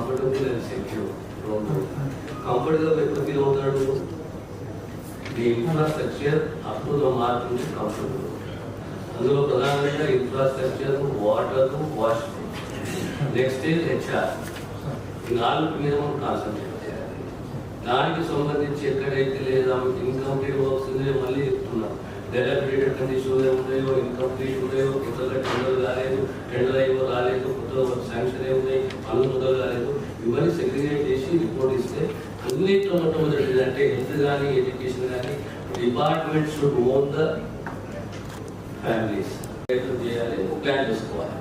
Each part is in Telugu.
కంఫర్టబుల్ అండ్ సెక్యూర్ కంఫర్టబుల్ ఎప్పుడు ఫీల్ అవుతాడు ది ఇన్ఫ్రాస్ట్రక్చర్ అప్ టు నుంచి కంఫర్టబుల్ అందులో ప్రధానంగా infrastructure water wash next year HR ఈ నాలుగు మీద మనం కాన్సన్ట్రేట్ చేయాలి. దానికి సంబంధించి ఎక్కడైతే లేదా ఇన్కంప్లీట్ వర్క్స్ మళ్ళీ చెప్తున్నాం. డెలబరేటెడ్ కండిషన్ ఉన్నాయో ఇన్కంప్లీట్ ఉన్నాయో కొత్తగా అన్నింటిలో మొట్టమొదటిది అంటే హెల్త్ కానీ ఎడ్యుకేషన్ కానీ department should own the families. చేయాలి ప్లాన్ చేసుకోవాలి.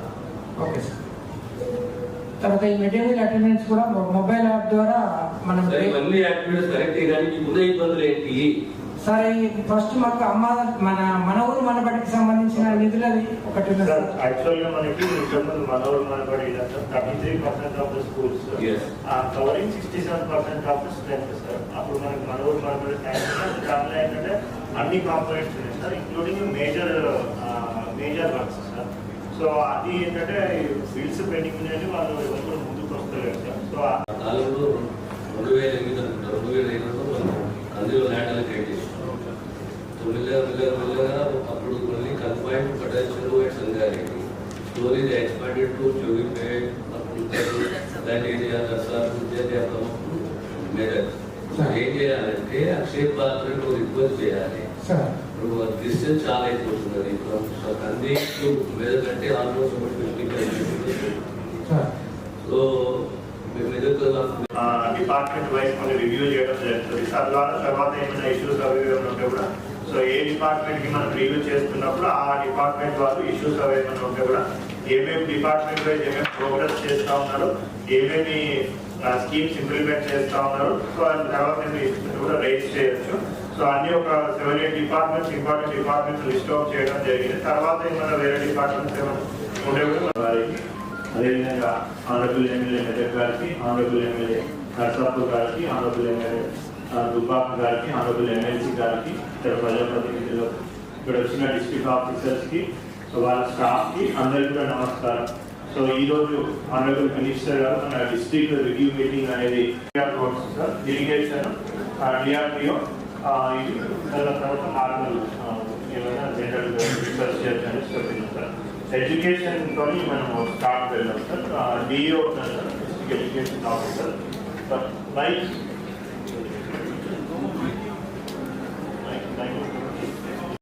Okay sir. తర్వాత ఈ మీల్ అటెండెన్స్ కూడా మొబైల్ యాప్ ద్వారా మనం ఇవన్నీ యాక్టివిటీస్ కరెక్ట్ కానీ ఉన్న ఇబ్బందులు ఏంటి? సార్ ఫస్ట్ మాకు అమ్మ మన మన ఊరు మన బడికి సంబంధించిన నిధులది ఒకటి యాక్చువల్గా మనకి ఇంతకుముందు Manooru Manabadi thirty three percent of the schools. Covering sixty seven percent of the strength sir అప్పుడు మనకి మనోరు మనబడి శాంక్షన్ దాంట్లో ఏంటంటే అన్ని కాంపోనెంట్స్ ఉన్నాయి sir including major major works sir so అది ఏంటంటే బిల్స్ పెండింగ్ ఉన్నాయని వాళ్ళు ఎవరు ముందుకు వస్తలేరు సార్ సో రెండు వేల ఎనిమిది రెండు వేల మనం అందులో ల్యాండ్ అలొకేట్ చేసినాం మెల్లగా మెల్లగా మెల్లగా అప్పుడు మళ్ళీ confined Patel Cheruvu and Sangareddy story expanded to Jogipet అప్పుడు దట్ ఏరియా దర్శనం విద్యార్థి మెదక్ ఏం చేయాలంటే అక్షయ పాత్రకు రిక్వెస్ట్ చేయాలి సార్ ఇప్పుడు డిస్టెన్స్ చాలా అయిపోతున్నది ఇప్పుడు కంది మెదక్ అంటే ఆల్మోస్ట్ ఫిఫ్టీ సార్ సో మేము మెదక్ డిపార్ట్మెంట్ వైజ్ కొన్ని రివ్యూ చేయడం జరుగుతుంది తద్వారా తర్వాత ఏమైనా ఇష్యూస్ అవి ఇవి ఉంటే కూడా సో ఏ డిపార్ట్మెంట్కి మనం రివ్యూ చేస్తున్నప్పుడు ఆ డిపార్ట్మెంట్ వాళ్ళు ఇష్యూస్ అవి ఉంటే కూడా ఏమేమి డిపార్ట్మెంట్ వైజ్ ఏమేమి ప్రోగ్రెస్ చేస్తా ఉన్నారు ఏమేమి స్కీమ్స్ ఇంప్లిమెంట్ చేస్తా ఉన్నారు సో తర్వాత నేను కూడా రైజ్ చేయొచ్చు. సో అన్ని ఒక seven eight departments important departments list out చేయడం జరిగింది. తర్వాత ఏమైనా వేరే డిపార్ట్మెంట్స్ ఏమైనా ఉండే కూడా వారికి అదేవిధంగా ఆనరబుల్ ఎమ్మెల్యే మెదక్ గారికి ఆనరబుల్ ఎమ్మెల్యే నర్సాపూర్ గారికి ఆనరబుల్ ఎమ్మెల్యే దుబ్బాక గారికి ఆనరబుల్ ఎమ్మెల్సీ గారికి ఇక్కడ ప్రజాప్రతినిధులు ఇక్కడ వచ్చిన డిస్ట్రిక్ట్ ఆఫీసర్స్కి సో వాళ్ళ స్టాఫ్కి అందరికీ కూడా నమస్కారం సో ఈ రోజు ఆనరబుల్ మినిస్టర్ గారు మన డిస్ట్రిక్ట్ రివ్యూ మీటింగ్ అనేది రోడ్స్ సార్ ఇరిగేషన్ డిఆర్డిఓ ఇది దాని తర్వాత నార్మల్ ఏమైనా జనరల్ రీసెర్చ్ చేయొచ్చని చెప్పింది సార్ ఎడ్యుకేషన్ తోని మనం స్టార్ట్ వెళ్ళాం sir DO district education officer by